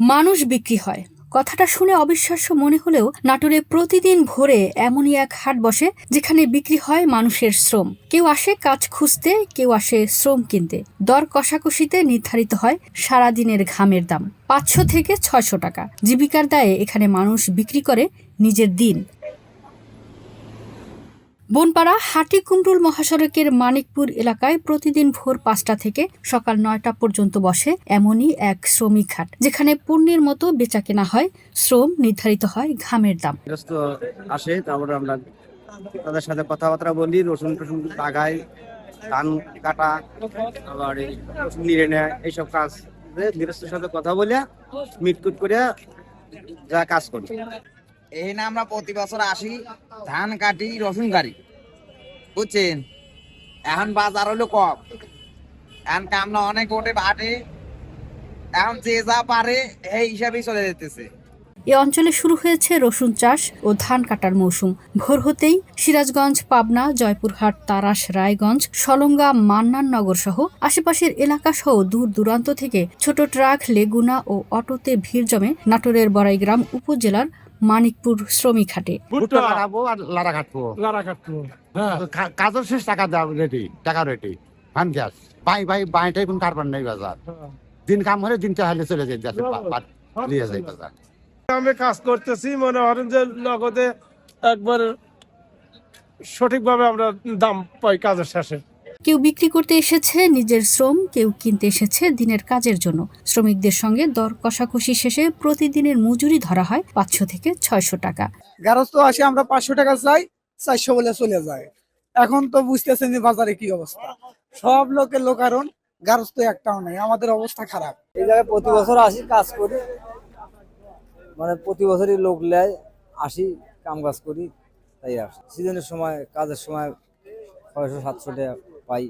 মানুষ বিক্রি হয়। কথাটা শুনে অবিশ্বাস্য মনে হলেও নাটোরে প্রতিদিন ভোরে এমনই এক হাট বসে, যেখানে বিক্রি হয় মানুষের শ্রম। কেউ আসে কাজ খুঁজতে, কেউ আসে শ্রম কিনতে। দর কষাকষিতে নির্ধারিত হয় সারাদিনের ঘামের দাম। পাঁচশো থেকে ছয়শো টাকা। জীবিকার দায়ে এখানে মানুষ বিক্রি করে নিজের দিন। বনপাড়া হাটি কুমরুল মহাসড়কের মানিকপুর এলাকায় প্রতিদিন ভোর পাঁচটা থেকে সকাল নয়টা পর্যন্ত বসে এমনই এক শ্রমিক হাট, যেখানে পণ্যের মতো বেচা কেনা হয়, শ্রম নির্ধারিত হয় ঘামের দাম। আসে, তারপরে আমরা তাদের সাথে কথাবার্তা বলি, রসুন টসুন লাগাই, ধান কাটা, আবার নিড়ে নেয়, এইসব কাজ। গৃহস্থের সাথে কথা বলে মিটকুট করে যা কাজ করি। এখানে আমরা প্রতি বছর আসি, ধান কাটি, রসুন গাড়ি বুঝছেন? এখন বাজার হলো কম। এখন কামনা অনেক ওঠে বাটে। এখন যে যা পারে এই হিসাবেই চলে যেতেছে। এ অঞ্চলে শুরু হয়েছে রসুন চাষ ও ধান কাটার মৌসুম। ভোর হতেই সিরাজগঞ্জ, পাবনা, জয়পুরহাট, তারাস, রায়গঞ্জ, সলঙ্গা মান্নাননগর সহ আশেপাশের এলাকা সহ দূর দূরান্ত থেকে ছোট ট্রাক, লেগুনা ও অটোতে ভিড় জমে নাটোরের বড়াইগ্রাম উপজেলার মানিকপুর শ্রমিক হাটে। ভুট্টা লাগাবো আর লাড়া কাটবো লারা কাটবো হ্যাঁ কাজের শেষ টাকা দাও রেডি টাকা রেডি ফান গ্যাস ভাই ভাই বাইটাই কোন কারবার নেই বাজার। দিন কাম হলে দিন চাইলে চলে যায় যাচ্ছে নিয়ে যায় বাজার আমি কাজ করতেছি মনে করেন যে নগদে একবার সঠিকভাবে আমরা দাম পাই কাজের শেষে। কেউ বিক্রি করতে এসেছে নিজের শ্রম কেউ কিনতে এসেছে দিনের কাজের জন্য। শ্রমিকদের সঙ্গে দর কষাকষি শেষে প্রতিদিনের মজুরি ধরা হয় পাঁচশো থেকে ছয়শো টাকা। গারস্থ আসে আমরা পাঁচশো টাকা চাই চারশো বলে চলে যায়। এখন তো বুঝতেছেন যে বাজারে কি অবস্থা। সব লোকের লোকারণ গারস্থ একটাও নেই আমাদের অবস্থা খারাপ। এই জায়গায় প্রতি বছর আসি কাজ করি মানে প্রতি বছরই লোক নেয় আসি কাম কাজ করি তাই আসি সিজনের সময় কাজের সময় ছয়শো সাতশো টাকা পাই।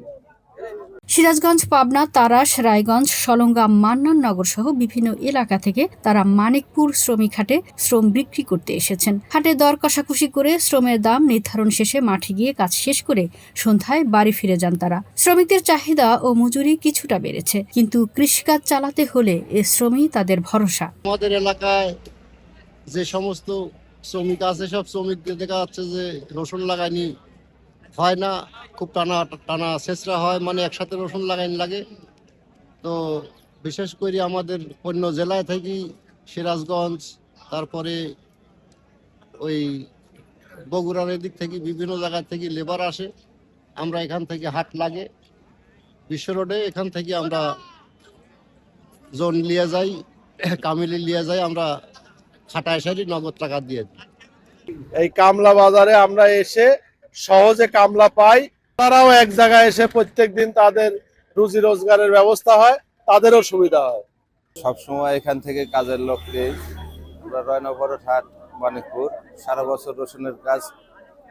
সিরাজগঞ্জ পাবনা তারাস রায়গঞ্জ সলঙ্গা মান্নাননগর সহ বিভিন্ন এলাকা থেকে তারা মানিকপুর শ্রমিক হাটে শ্রম বিক্রি করতে এসেছেন। হাটে দর কষাকষি করে শ্রমের দাম নির্ধারণ শেষে মাঠে গিয়ে কাজ শেষ করে সন্ধ্যায় বাড়ি ফিরে যান তারা। শ্রমিকদের চাহিদা ও মজুরি কিছুটা বেড়েছে কিন্তু কৃষিকাজ চালাতে হলে এ শ্রমই তাদের ভরসা। আমাদের এলাকায় যে সমস্ত শ্রমিক আছে সব শ্রমিকদের দেখা যাচ্ছে যে রসুন লাগাইনি হয় না খুব টানা টানা ছেঁচড়া হয় মানে একসাথে রসুন লাগাইন লাগে। তো বিশেষ করে আমাদের অন্য জেলায় থেকে, সিরাজগঞ্জ, তারপরে ওই বগুড়ার এদিক থেকে বিভিন্ন জায়গা থেকে লেবার আসে। আমরা এখান থেকে হাট লাগে। বিশ্ব রোডে এখান থেকে আমরা জোন নিয়ে যাই, কামিলি নিয়ে যাই, আমরা খাটায় সারি নগদ টাকা দিয়ে এই কামলা বাজারে আমরা এসে সহজে কামলা পাই তারাও এক জায়গায় এসে প্রত্যেক দিন তাদের রুজি রোজগারের ব্যবস্থা হয়, তাদেরও সুবিধা হয়। সব সময় এখান থেকে কাজের লোক আমরা হাট মানিকপুর সারা বছর রসুনের কাজ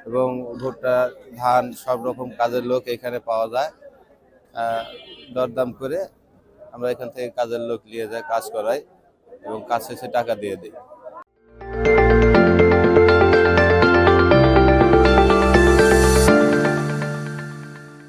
এবং ভুট্টা, ধান, সব রকম কাজের লোক এখানে পাওয়া যায়। দরদাম করে আমরা এখান থেকে কাজের লোক নিয়ে যাই, কাজ করাই এবং কাজ শেষে টাকা দিয়ে দিই।